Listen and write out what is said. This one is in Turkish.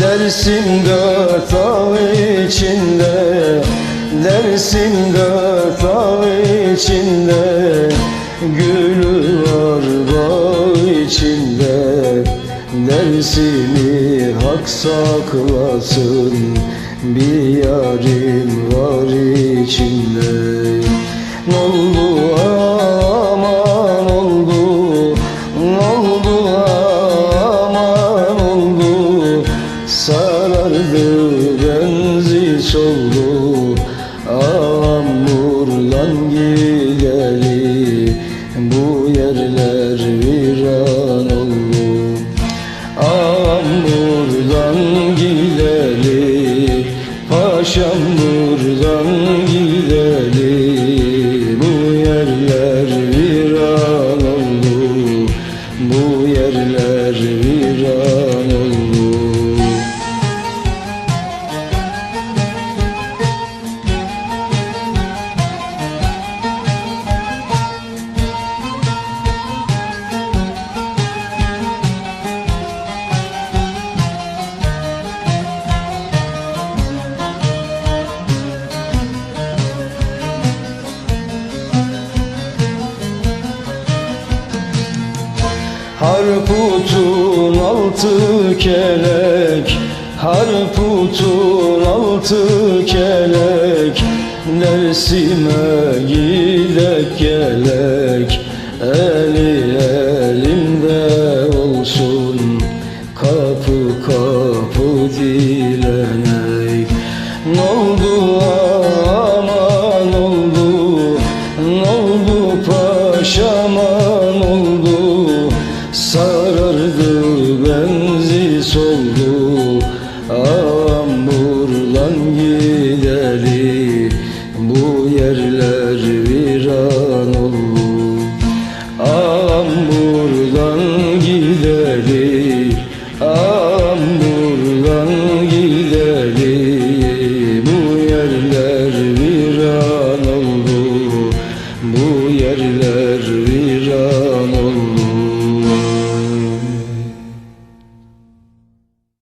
Dersim dört ağ içinde Dersim dört ağ içinde Gülü var bağ içinde. Dersimi hak saklasın Bir yarim var yerler viran oldu. Ağam buradan gideli Paşam buradan gideli Bu yerler viran oldu Bu yerler viran oldu Harputun altı kelek Harputun altı kelek Dersime gidek gelek Eli sardı benzi soldu Ağam buradan gideri. Bu yerler viran oldu Ağam buradan gideri. Ağam buradan gideri. Bu yerler viran oldu Bu yerler